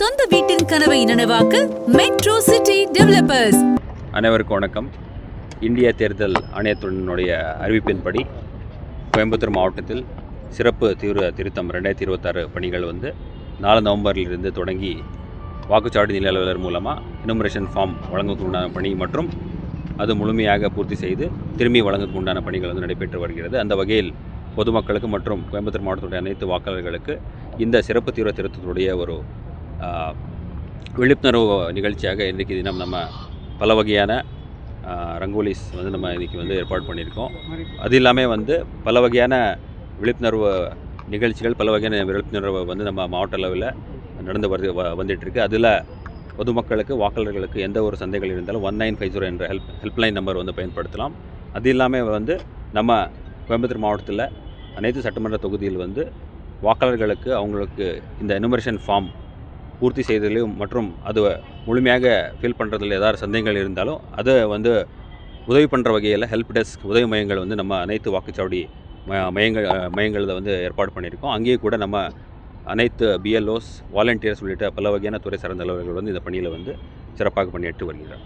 சொந்த வீட்டின் கனவை நனவாக்க மெட்ரோ சிட்டி டெவலப்பர்ஸ் அனைவருக்கும் வணக்கம். இந்திய தேர்தல் ஆணையத்தினுடைய அறிவிப்பின்படி கோயம்புத்தூர் மாவட்டத்தில் சிறப்பு தீவிர திருத்தம் ரெண்டாயிரத்தி இருபத்தாறு பணிகள் வந்து நாலு நவம்பரிலிருந்து தொடங்கி வாக்குச்சாவடி நில அலுவலர் மூலமாக இனமரேஷன் ஃபார்ம் வழங்குவதற்கு உண்டான பணி மற்றும் அது முழுமையாக பூர்த்தி செய்து திரும்பி வழங்குவதற்கு உண்டான பணிகள் வந்து நடைபெற்று வருகிறது. அந்த வகையில் பொதுமக்களுக்கு மற்றும் கோயம்புத்தூர் மாவட்டத்துடைய அனைத்து வாக்காளர்களுக்கு இந்த சிறப்பு தீவிர திருத்தத்துடைய ஒரு விழிப்புணர்வு நிகழ்ச்சியாக இன்றைக்கு தினம் நம்ம பல வகையான ரங்கோலிஸ் வந்து நம்ம இன்றைக்கி வந்து ஏற்பாடு பண்ணியிருக்கோம். அது இல்லாமல் வந்து பல வகையான விழிப்புணர்வு நிகழ்ச்சிகள் பல வகையான விழிப்புணர்வு வந்து நம்ம மாவட்ட அளவில் நடந்து வருது வ வந்துட்டுருக்கு. அதில் பொதுமக்களுக்கு வாக்காளர்களுக்கு எந்த ஒரு சந்தைகள் இருந்தாலும் ஒன் நைன் ஃபைவ் ஜீரோ என்ற ஹெல்ப் ஹெல்ப்லைன் நம்பர் வந்து பயன்படுத்தலாம். அது இல்லாமல் வந்து நம்ம கோயம்புத்தூர் மாவட்டத்தில் அனைத்து சட்டமன்ற தொகுதியில் வந்து வாக்காளர்களுக்கு அவங்களுக்கு இந்த எனுமரேஷன் ஃபார்ம் பூர்த்தி செய்ததிலையும் மற்றும் அது முழுமையாக ஃபில் பண்ணுறதுல ஏதாவது சந்தேகங்கள் இருந்தாலும் அதை வந்து உதவி பண்ணுற வகையில் ஹெல்ப் டெஸ்க் உதவி மையங்கள் வந்து நம்ம அனைத்து வாக்குச்சாவடி ம- மையங்கள் மையங்களில் வந்து ஏற்பாடு பண்ணியிருக்கோம். அங்கேயே கூட நம்ம அனைத்து பிஎல்ஓஸ் வாலண்டியர்ஸ் உள்ளிட்ட பல வகையான துறை சார்ந்த அலுவலர்கள் வந்து இந்த பணியில் வந்து சிறப்பாக பணியாற்றி வருகிறார்.